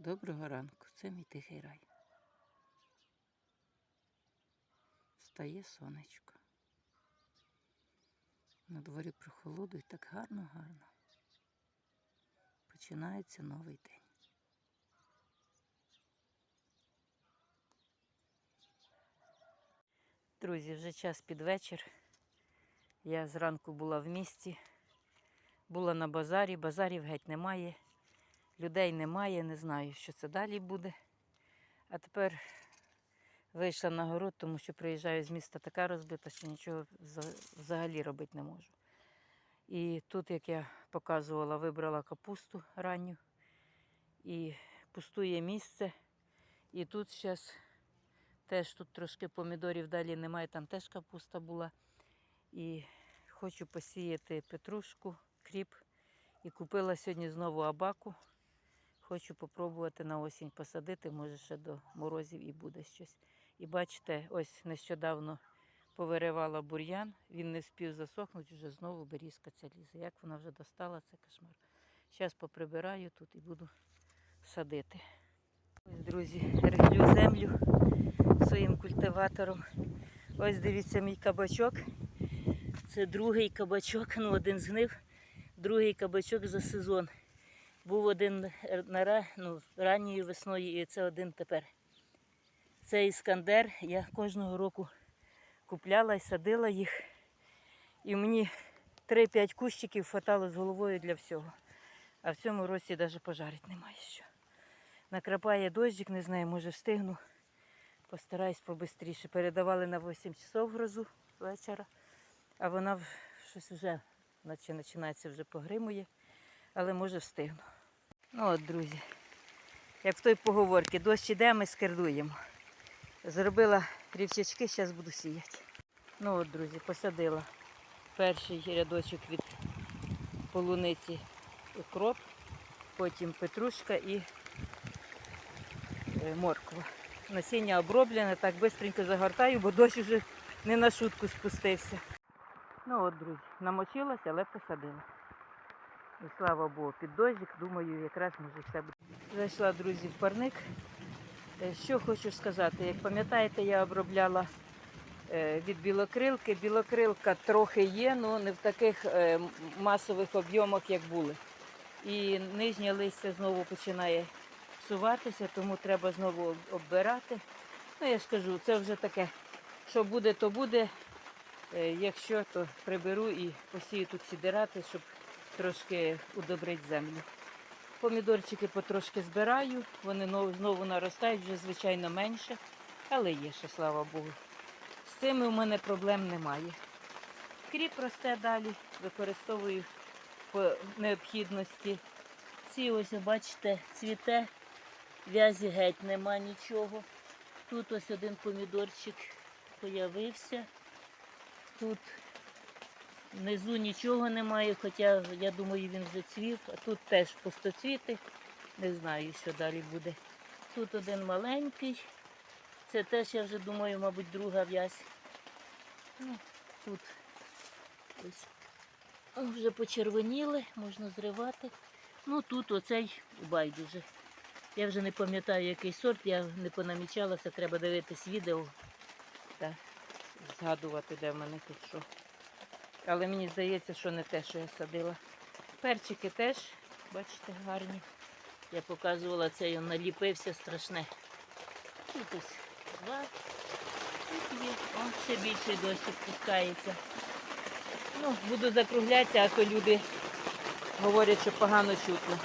Доброго ранку, це мій тихий рай. Стає сонечко. На дворі прохолоду і так гарно-гарно. Починається новий день. Друзі, вже час під вечір. Я зранку була в місті, була на базарі, базарів геть немає, людей немає, не знаю, що це далі буде. А тепер вийшла на город, тому що приїжджаю з міста така розбита, що нічого взагалі робити не можу. І тут, як я показувала, вибрала капусту ранню і пустує місце. І тут зараз теж тут трошки помідорів далі немає, там теж капуста була. І хочу посіяти петрушку, кріп. І купила сьогодні знову абаку. Хочу попробувати на осінь посадити, може ще до морозів і буде щось. І бачите, ось нещодавно повиривала бур'ян, він не спів засохнути, вже знову берізка ця лізе. Як вона вже достала, це кошмар. Зараз поприбираю тут і буду садити. Ось, друзі, рихлю землю своїм культиватором. Ось дивіться мій кабачок. Це другий кабачок, ну один згнив, другий кабачок за сезон. Був один е, на ну, ранньою весною і це один тепер. Це іскандер. Я кожного року купляла і садила їх. І мені 3-5 кущиків хватало з головою для всього. А в цьому році навіть пожарити немає що. Накрапає дощик, не знаю, може встигну. Постараюсь побистріше. Передавали на 8 часов грозу вечора, а вона щось вже наче починається вже погримує, але може встигну. Ну от, друзі, як в той поговорці, дощ іде, ми скердуємо. Зробила рівчачки, зараз буду сіяти. Ну от, друзі, посадила перший рядочок від полуниці укроп, потім петрушка і е, морква. Насіння оброблене, так швидко загортаю, бо дощ вже не на шутку спустився. Ну от, друзі, намочилася, але посадила. І слава Богу, під дощик, думаю, якраз може все буде. Зайшла, друзі, в парник. Е, Що хочу сказати, як пам'ятаєте, я обробляла е, від білокрилки. Білокрилка трохи є, але не в таких е, масових об'ємах, як були. І нижнє листя знову починає псуватися, тому треба знову оббирати. Ну, я ж кажу, це вже таке, що буде, то буде. Якщо, то приберу і посію тут сідирати, щоб трошки удобрити землю. Помідорчики потрошки збираю, вони знову наростають, вже звичайно менше, але є ще, слава Богу. З цими у мене проблем немає. Кріп росте далі, використовую по необхідності. Ці ось, бачите, цвіте, в'язі геть нема нічого. Тут ось один помідорчик появився. Тут внизу нічого немає, хоча я думаю, він вже цвів, тут теж пустоцвіти. Не знаю, що далі буде. Тут один маленький. Це теж, я вже думаю, мабуть, друга в'язь. Ну, тут ось вже почервоніли, можна зривати. Ну тут оцей байдуже. Я вже не пам'ятаю, який сорт, я не понамічалася, треба дивитись відео та згадувати, де в мене тут що. Але мені здається, що не те, що я садила. Перчики теж, бачите, гарні. Я показувала цей, він наліпився страшне. Тут два. Тут ще більший дощик пускається. Ну, буду закруглятися, а то люди говорять, що погано чутно.